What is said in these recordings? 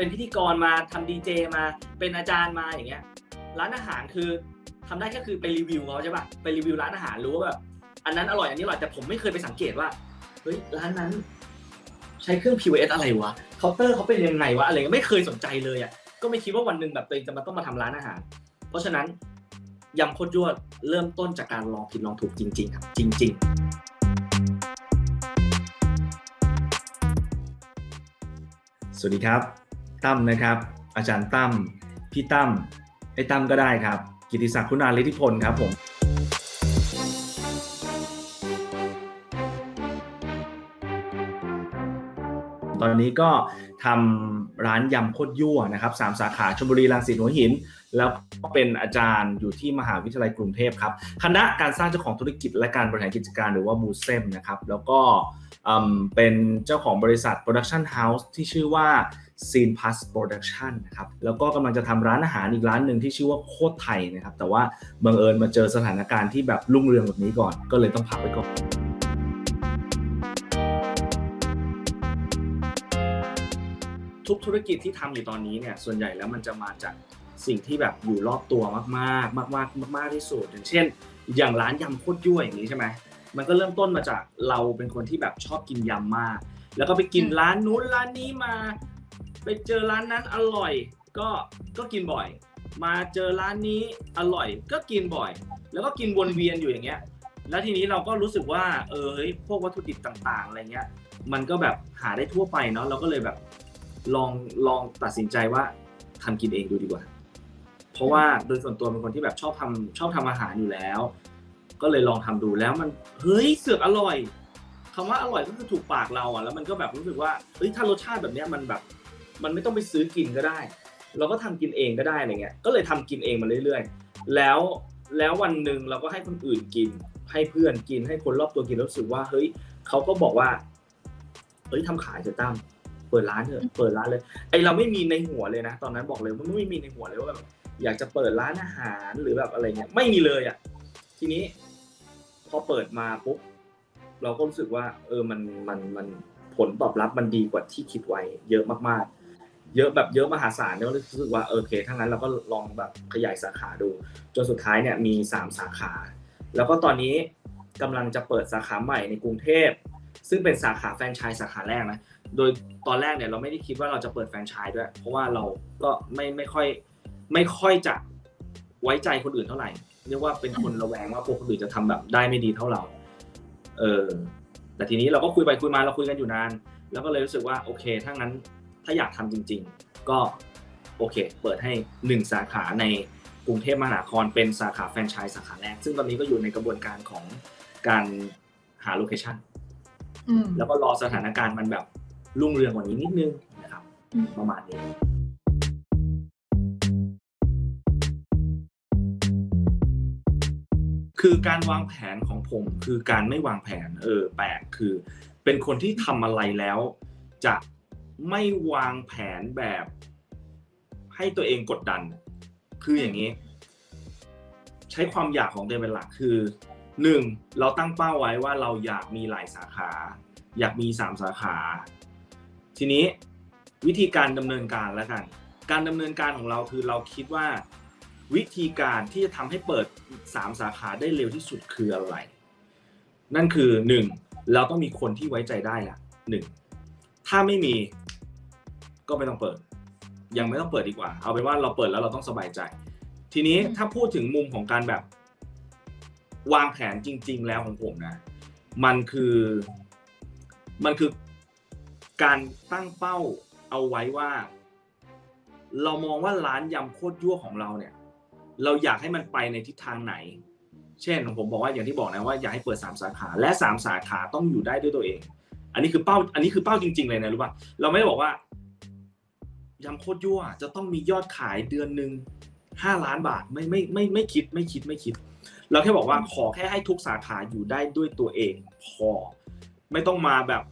เป็นพิธีกรมาทำดีเจมาเป็นอาจารย์มาอย่างเงี้ย ร้านอาหารคือทำได้แค่คือไปรีวิวเขาใช่ปะไปรีวิวร้านอาหารรู้ว่าแบบอันนั้นอร่อยอันนี้อร่อยแต่ผมไม่เคยไปสังเกตว่าเฮ้ยร้านนั้น ใช้เครื่อง POS อะไรวะเคาน์เตอร์เขาเป็นยังไงวะอะไรเงี้ยไม่เคยสนใจเลยอะก็ไม่คิดว่าวันหนึ่งแบบตัวเองจะมาต้องมาทำร้านอาหาร เพราะฉะนั้นยำโคตรยั่วเริ่มต้นจากการลองผิดลองถูกจริง ๆ ครับ จริง ๆสวัสดีครับ ตั้มนะครับ อาจารย์ตั้มพี่ตั้มไอ้ตั้มก็ได้ครับ กิติศักดิ์คุณาฤทธิพลครับผม ตอนนี้ก็ทำร้านยำโคตรยั่วนะครับสามสาขาชลบุรีรังสิตหัวหิน แล้วก็เป็นอาจารย์อยู่ที่มหาวิทยาลัยกรุงเทพครับคณะการสร้างเจ้าของธุรกิจและการบริหารกิจการหรือว่าบูเซมนะครับแล้วก็เป็นเจ้าของบริษัท Production House ที่ชื่อว่า Scene Plus Production นะครับ แล้วก็กำลังจะทำร้านอาหารอีกร้านหนึ่งที่ชื่อว่าโคตรไทยนะครับ แต่ว่าบังเอิญมาเจอสถานการณ์ที่แบบรุ่งเรืองแบบนี้ก่อน ก็เลยต้องพักไว้ก่อน ทุกธุรกิจที่ทำอยู่ตอนนี้เนี่ยส่วนใหญ่แล้วมันจะมาจากสิ่งที่แบบอยู่รอบตัวมาก ๆ มาก ๆ มาก ๆ ที่สุดอย่างเช่น อย่างร้านยำโคตรยั่วอย่างนี้ใช่ไหมมันก็เริ่มต้นมาจากเราเป็นคนที่แบบชอบกินยำมาก แล้วก็ไปกินร้านนู้นร้านนี้มา ไปเจอร้านนั้นอร่อย ก็ก็กินบ่อย มาเจอร้านนี้อร่อย ก็กินบ่อย แล้วก็กินวนเวียนอยู่อย่างเงี้ย แล้วทีนี้เราก็รู้สึกว่าเออเฮ้ยพวกวัตถุดิบต่าง ๆ อะไรเงี้ย มันก็แบบหาได้ทั่วไปเนาะเราก็เลยแบบ ลองลองตัดสินใจว่าทำกินเองดูดีกว่า เพราะว่าโดยส่วนตัวเป็นคนที่แบบชอบทำชอบทำอาหารอยู่แล้ว ก็เลยลองทำดูแล้วมันเฮ้ยเสือกอร่อยคำว่าอร่อยก็คือถูกปากเราอะแล้วมันก็แบบรู้สึกว่าเฮ้ยถ้ารสชาติแบบเนี้ยมันแบบ มันไม่ต้องไปซื้อกินก็ได้ เราก็ทำกินเองก็ได้อะไรเงี้ย ก็เลยทำกินเองมาเรื่อย ๆ แล้วแล้ววันหนึ่งเราก็ให้คนอื่นกิน ให้เพื่อนกินให้คนรอบตัวกินแล้วรู้สึกว่าเฮ้ยเขาก็บอกว่าเฮ้ยทำขายเถอะตั้ม เปิดร้านเถอะเปิดร้านเลยไอเราไม่มีในหัวเลยนะ ตอนนั้นบอกเลยว่าไม่มีในหัวเลยว่าแบบอยากจะเปิดร้านอาหารหรือแบบอะไรเงี้ยไม่มีเลยอะทีนี้ พอเปิดมาปุ๊บเราก็รู้สึกว่า เออมันมันมันผลตอบรับมันดีกว่าที่คิดไว้ เยอะมากๆ เยอะแบบเยอะมหาศาลเนี่ยรู้สึกว่าเออโอเคถ้างั้นเราก็ลองแบบขยายสาขาดู จนสุดท้ายเนี่ยมี3สาขา แล้วก็ตอนนี้กำลังจะเปิดสาขาใหม่ในกรุงเทพ ซึ่งเป็นสาขาแฟรนไชส์สาขาแรกนะ โดยตอนแรกเนี่ยเราไม่ได้คิดว่าเราจะเปิดแฟรนไชส์ด้วย เพราะว่าเราก็ไม่ไม่ค่อยไม่ค่อยจะไว้ใจคนอื่นเท่าไหร่ เรียกว่าเป็นคนระแวงว่าพวกคนอื่นจะทำแบบได้ไม่ดีเท่าเรา เออแต่ทีนี้เราก็คุยไปคุยมาเราคุยกันอยู่นาน แล้วก็เลยรู้สึกว่าโอเคถ้างั้นถ้าอยากทำจริง ๆ ก็โอเค เปิดให้หนึ่งสาขาในกรุงเทพมหานครเป็นสาขาแฟรนไชส์สาขาแรก ซึ่งตอนนี้ก็อยู่ในกระบวนการของการหาโลเคชั่นอืมแล้วก็รอสถานการณ์มันแบบ รุ่งเรืองกว่านี้นิดนึงนะครับอืมประมาณนี้คือการวางแผนของผมคือการไม่วางแผนเออแปลกคือ เป็นคนที่ทำอะไรแล้ว จะไม่วางแผนแบบ ให้ตัวเองกดดัน คืออย่างนี้ ใช้ความอยากของตัวเองเป็นหลักคือหนึ่งเราตั้งเป้าไว้ว่าเราอยากมีหลายสาขา อยากมีสามสาขา ทีนี้วิธีการดำเนินการแล้วกัน การดำเนินการของเราคือเราคิดว่า วิธีการที่จะทำให้เปิดสามสาขาได้เร็วที่สุดคืออะไร นั่นคือหนึ่งเราต้องมีคนที่ไว้ใจได้ละหนึ่งถ้าไม่มีก็ไม่ต้องเปิด ยังไม่ต้องเปิดดีกว่า เอาเป็นว่าเราเปิดแล้วเราต้องสบายใจ ทีนี้ถ้าพูดถึงมุมของการแบบ วางแผนจริง ๆ แล้วของผมนะ มันคือมันคือ การตั้งเป้าเอาไว้ว่า เรามองว่าร้านยำโคตรยั่วของเราเนี่ย เราอยากให้มันไปในทิศทางไหน เช่นผมบอกว่าอย่างที่บอกนะว่าอยากให้เปิดสามสาขา และสามสาขาต้องอยู่ได้ด้วยตัวเอง อันนี้คือเป้า อันนี้คือเป้าจริง ๆ เลยนะรู้ป่ะเราไม่ได้บอกว่ายำโคตรยั่วจะต้องมียอดขายเดือนหนึ่งห้าล้านบาทไม่ไม่ไม่ไม่คิดไม่คิดไม่คิด เราแค่บอกว่าขอแค่ให้ทุกสาขาอยู่ได้ด้วยตัวเอง พอ ไม่ต้องมาแบบ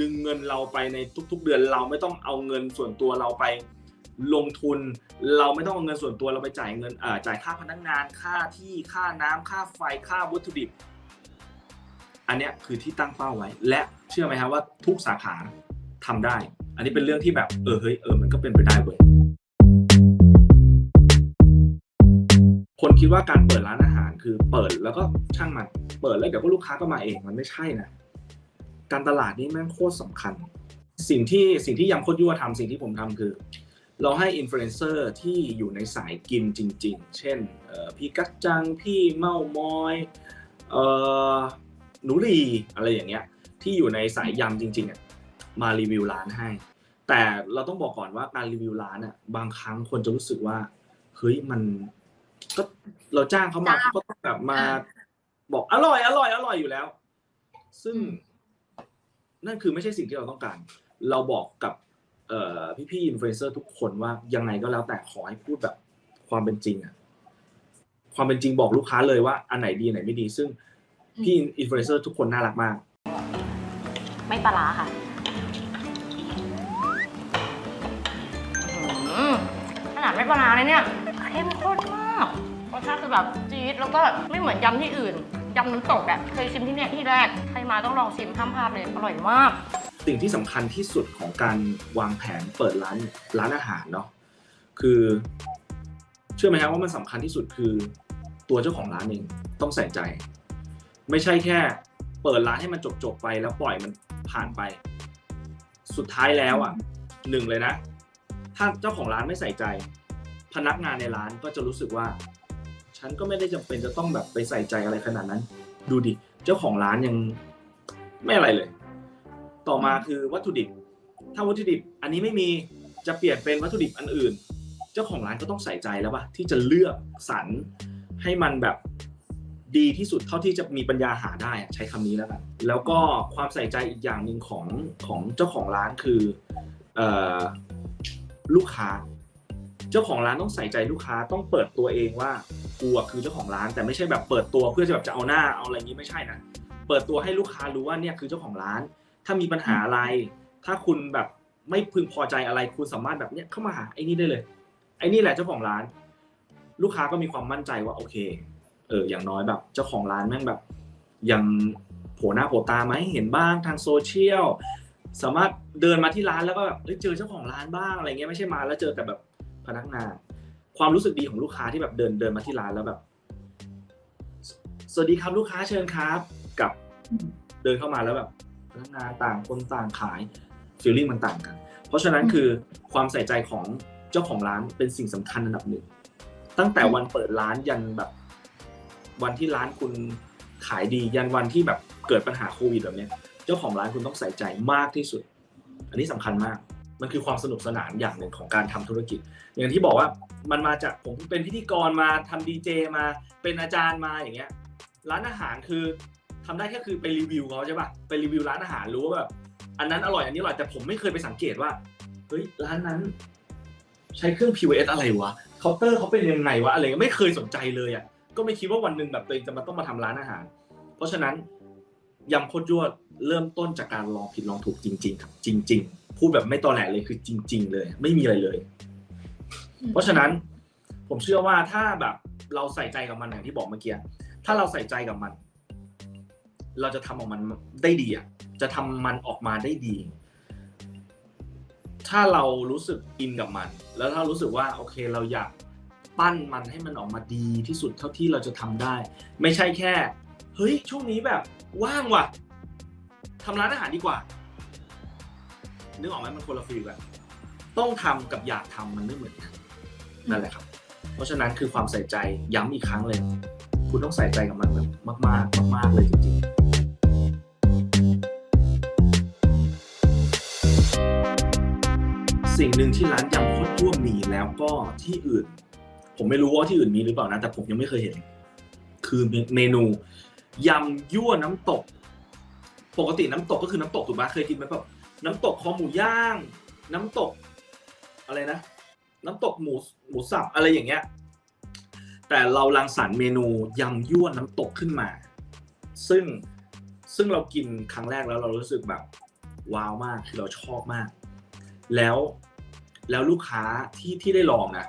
ดึงเงินเราไปในทุก ๆ เดือนเราไม่ต้องเอาเงินส่วนตัวเราไปลงทุน เราไม่ต้องเอาเงินส่วนตัวเราไปจ่ายเงินเอ่อจ่ายค่าพนักงานค่าที่ค่าน้ำค่าไฟค่าวัตถุดิบ อันเนี้ยคือที่ตั้งเป้าไว้ และเชื่อไหมครับว่าทุกสาขาทำได้ อันนี้เป็นเรื่องที่แบบเออเฮ้ยเออมันก็เป็นไปได้เว้ยคนคิดว่าการเปิดร้านอาหารคือเปิดแล้วก็ช่างมันเปิดแล้วเดี๋ยวก็ลูกค้าก็มาเองมันไม่ใช่นะ การตลาดนี่แม่งโคตรสำคัญ สิ่งที่สิ่งที่ยำโคตรยั่วทำสิ่งที่ผมทำคือ เราให้อินฟลูเอนเซอร์ที่อยู่ในสายกินจริง ๆ เช่นเอ่อพี่กัจจัง พี่เม่ามอยเอ่อหนูรีอะไรอย่างเงี้ย ที่อยู่ในสายยำจริงๆอะมารีวิวร้านให้ แต่เราต้องบอกก่อนว่าการรีวิวร้านอะบางครั้งคนจะรู้สึกว่าเฮ้ยมันก็เราจ้างเขามาเขาก็ต้องแบบมาบอกอร่อยอร่อยอร่อยอยู่แล้ว ซึ่ง นั่นคือไม่ใช่สิ่งที่เราต้องการ เราบอกกับเอ่อพี่ๆอินฟลูเอนเซอร์ทุกคนว่ายังไงก็แล้วแต่ขอให้พูดแบบความเป็นจริงอะความเป็นจริงบอกลูกค้าเลยว่าอันไหนดีอันไหนไม่ดี ซึ่งพี่อินฟลูเอนเซอร์ทุกคนน่ารักมาก ไม่ปลาร้าค่ะอื้อหือขนาดไม่ปลาร้าเลยเนี่ยเข้มข้นมากรสชาติคือแบบจี๊ดแล้วก็ไม่เหมือนยำที่อื่น ยำน้ำตกอะเคยชิมที่เนี่ยที่แรก ใครมาต้องลองชิมห้ามพลาดเลย อร่อยมาก สิ่งที่สำคัญที่สุดของการวางแผนเปิดร้านร้านอาหารเนาะคือ เชื่อไหมครับว่ามันสำคัญที่สุดคือตัวเจ้าของร้านเองต้องใส่ใจ ไม่ใช่แค่ เปิดร้านให้มันจบๆไปแล้วปล่อยมันผ่านไป สุดท้ายแล้วอะหนึ่งเลยนะ ถ้าเจ้าของร้านไม่ใส่ใจ พนักงานในร้านก็จะรู้สึกว่า ฉันก็ไม่ได้จำเป็นจะต้องแบบไปใส่ใจอะไรขนาดนั้น ดูดิ เจ้าของร้านยังไม่อะไรเลย ต่อมาคือวัตถุดิบ ถ้าวัตถุดิบอันนี้ไม่มีจะเปลี่ยนเป็นวัตถุดิบอันอื่น เจ้าของร้านก็ต้องใส่ใจแล้วป่ะที่จะเลือกสรรให้มันแบบดีที่สุดเท่าที่จะมีปัญญาหาได้ใช้คำนี้แล้วกันแล้วก็ความใส่ใจอีกอย่างหนึ่งของของเจ้าของร้านคือออลูกค้า เจ้าของร้านต้องใส่ใจลูกค้าต้องเปิดตัวเองว่ากูคือเจ้าของร้านแต่ไม่ใช่แบบเปิดตัวเพื่อจะแบบจะเอาหน้าเอาอะไรงนี้ไม่ใช่นะเปิดตัวให้ลูกค้ารู้ว่าเนี่ยคือเจ้าของร้าน ถ้ามีปัญหาอะไร ถ้าคุณแบบไม่พึงพอใจอะไรคุณสามารถแบบเนี้ยเข้ามาหาไอ้นี่ได้เลย ไอ้นี่แหละเจ้าของร้าน ลูกค้าก็มีความมั่นใจว่าโอเค เอออย่างน้อยแบบ เจ้าของร้านแม่งแบบยังโผล่หน้าโผล่ตามาให้เห็นบ้างทางโซเชียลสามารถเดินมาที่ร้านแล้วก็แบบเอ้ยเจอเจ้าของร้านบ้างอะไรเงี้ยไม่ใช่มาแล้วเจอแต่แบบ พนักงาน ความรู้สึกดีของลูกค้าที่แบบเดินเดินมาที่ร้านแล้วแบบ สวัสดีครับลูกค้าเชิญครับ กับเดินเข้ามาแล้วแบบพนักงานต่างคนต่างขายฟีลลิ่งมันต่างกัน เพราะฉะนั้นคือความใส่ใจของเจ้าของร้านเป็นสิ่งสำคัญอันดับหนึ่ง ตั้งแต่วันเปิดร้านยันแบบ วันที่ร้านคุณขายดียันวันที่แบบเกิดปัญหาโควิดแบบเนี้ยเจ้าของร้านคุณต้องใส่ใจมากที่สุด อันนี้สำคัญมาก มันคือความสนุกสนานอย่างหนึ่งของการทำธุรกิจ อย่างที่บอกว่ามันมาจากผมเป็นพิธีกรมาทำดีเจมาเป็นอาจารย์มาอย่างเงี้ยร้านอาหารคือทำได้แค่คือไปรีวิวเขาใช่ป่ะไปรีวิวร้านอาหารรู้ว่าแบบอันนั้นอร่อยอันนี้อร่อยแต่ผมไม่เคยไปสังเกตว่าเฮ้ยร้านนั้น ใช้เครื่อง POS อะไรวะเคาน์เตอร์เขาเป็นยังไงวะอะไรไม่เคยสนใจเลยอะก็ไม่คิดว่าวันหนึ่งแบบตัวเองจะมาต้องมาทำร้านอาหาร เพราะฉะนั้นยำโคตรยั่วเริ่มต้นจากการลองผิดลองถูกจริง ๆ ครับจริง ๆ พูดแบบไม่ตอแหลเลยคือจริง ๆ เลย ไม่มีอะไรเลย เพราะฉะนั้นผมเชื่อว่าถ้าแบบเราใส่ใจกับมันอย่างที่บอกเมื่อกี้ถ้าเราใส่ใจกับมัน เราจะทำออกมันได้ดีอะจะทำมันออกมาได้ดี ถ้าเรารู้สึกอินกับมัน แล้วถ้ารู้สึกว่าโอเคเราอยากปั้นมันให้มันออกมาดีที่สุดเท่าที่เราจะทำได้ ไม่ใช่แค่ เฮ้ยช่วงนี้แบบว่างว่ะทำร้านอาหารดีกว่า นึกออกไหมมันคนละฟีลกันต้องทำกับอยากทำมันไม่เหมือนกันนั่นแหละครับ เพราะฉะนั้นคือความใส่ใจย้ำอีกครั้งเลย คุณต้องใส่ใจกับมันแบบมาก ๆ มาก ๆ เลยจริงๆสิ่งหนึ่งที่ร้านยำโคตรร่วมมีแล้วก็ที่อื่น ผมไม่รู้ว่าที่อื่นมีหรือเปล่านะ แต่ผมยังไม่เคยเห็น คือเมนูยำยั่วน้ำตก ปกติน้ำตกก็คือน้ำตกถูกไหมเคยกินไหมแบบ น้ำตกคอหมูย่าง น้ำตกอะไรนะ น้ำตกหมูหมูสับอะไรอย่างเงี้ย แต่เรารังสรรค์เมนูยำยั่วน้ำตกขึ้นมา ซึ่งซึ่งเรากินครั้งแรกแล้วเรารู้สึกแบบว้าวมากคือเราชอบมาก แล้วแล้วลูกค้าที่ที่ได้ลองนะ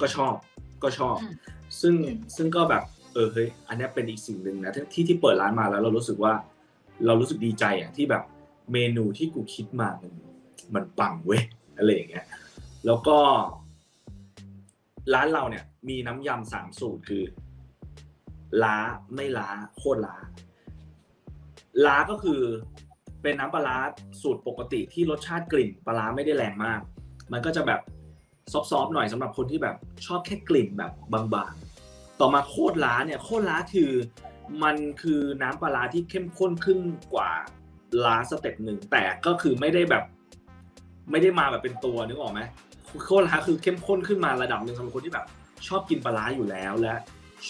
ก็ชอบก็ชอบอืมซึ่งซึ่งก็แบบเออเฮ้ยอันเนี้ยเป็นอีกสิ่งหนึ่งนะที่ที่ที่เปิดร้านมาแล้วเรารู้สึกว่า เรารู้สึกดีใจอะที่แบบ เมนูที่กูคิดมามันมันปังเว้ยอะไรอย่างเงี้ยแล้วก็ ร้านเราเนี่ย มีน้ำยำสามสูตรคือล้าไม่ล้าโคตรล้า ล้าก็คือเป็นน้ำปลาร้าสูตรปกติที่รสชาติกลิ่นปลาไม่ได้แรงมาก มันก็จะแบบซอฟๆหน่อยสำหรับคนที่แบบชอบแค่กลิ่นแบบบางๆ ต่อมาโคตรล้าเนี่ยโคตรล้าคือ มันคือน้ำปลาร้าที่เข้มข้นขึ้นกว่า ล้าสเต็ปหนึ่งแต่ก็คือไม่ได้แบบ ไม่ได้มาแบบเป็นตัวนึกออกไหมโคตรล้าคือเข้มข้นขึ้นมาระดับหนึ่งสำหรับคนที่แบบ ชอบกินปลาร้าอยู่แล้วและ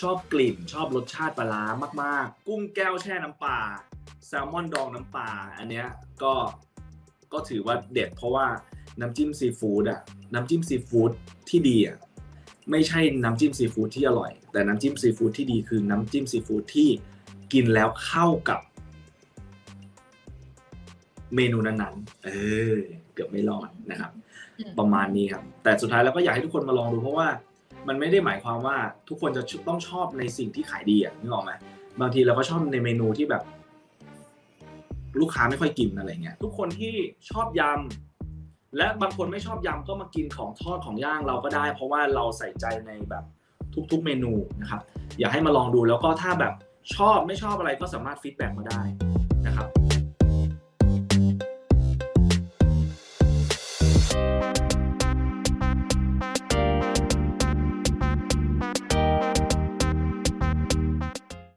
ชอบกลิ่นชอบรสชาติปลาร้ามากๆ กุ้งแก้วแช่น้ำปลาแซลมอนดองน้ำปลาอันเนี้ยก็ก็ถือว่าเด็ดเพราะว่าน้ำจิ้มซีฟู้ดอะน้ำจิ้มซีฟู้ดที่ดีอะไม่ใช่น้ำจิ้มซีฟู้ดที่อร่อย แต่น้ำจิ้มซีฟู้ดที่ดีคือน้ำจิ้มซีฟู้ดที่กินแล้วเข้ากับ เมนูนั้นๆ เออ เกือบไม่รอดนะครับอืมประมาณนี้ครับ แต่สุดท้ายแล้วก็อยากให้ทุกคนมาลองดูเพราะว่า มันไม่ได้หมายความว่าทุกคนจะต้องชอบในสิ่งที่ขายดีอะนึกออกไหมบางทีเราก็ชอบในเมนูที่แบบ ลูกค้าไม่ค่อยกินอะไรเงี้ยทุกคนที่ชอบยำและบางคนไม่ชอบยำก็มากินของทอดของย่างเราก็ได้ เพราะว่าเราใส่ใจในแบบทุกๆเมนูนะครับ อยากให้มาลองดูแล้วก็ถ้าแบบชอบไม่ชอบอะไรก็สามารถฟีดแบ็กมาได้นะครับ